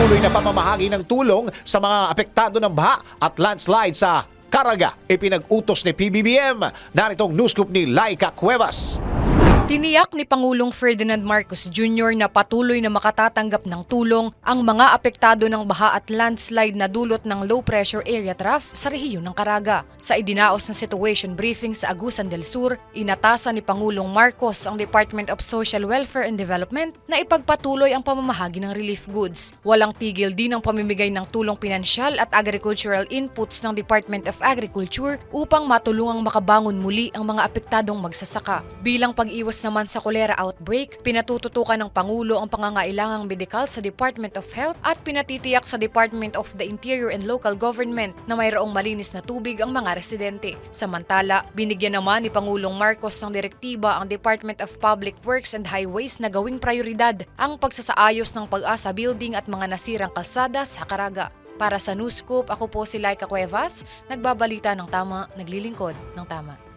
patuloy na pamamahagi ng tulong sa mga apektado ng baha at landslide sa Caraga, ipinag-utos ni PBBM. Naritong news scoop ni Laika Cuevas. Tiniyak ni Pangulong Ferdinand Marcos Jr. na patuloy na makatatanggap ng tulong ang mga apektado ng baha at landslide na dulot ng low pressure area trough sa rehiyon ng Caraga. Sa idinaos na situation briefing sa Agusan del Sur, inatasan ni Pangulong Marcos ang Department of Social Welfare and Development na ipagpatuloy ang pamamahagi ng relief goods. Walang tigil din ang pamimigay ng tulong pinansyal at agricultural inputs ng Department of Agriculture upang matulungang makabangon muli ang mga apektadong magsasaka. Bilang pag-iwas naman sa kolera outbreak, pinatututukan ng Pangulo ang pangangailangang medikal sa Department of Health at pinatitiyak sa Department of the Interior and Local Government na mayroong malinis na tubig ang mga residente. Samantala, binigyan naman ni Pangulong Marcos ng direktiba ang Department of Public Works and Highways na gawing prioridad ang pagsasaayos ng pag-asa building at mga nasirang kalsada sa Caraga. Para sa News Scoop, ako po si Laika Cuevas, nagbabalita ng tama, naglilingkod ng tama.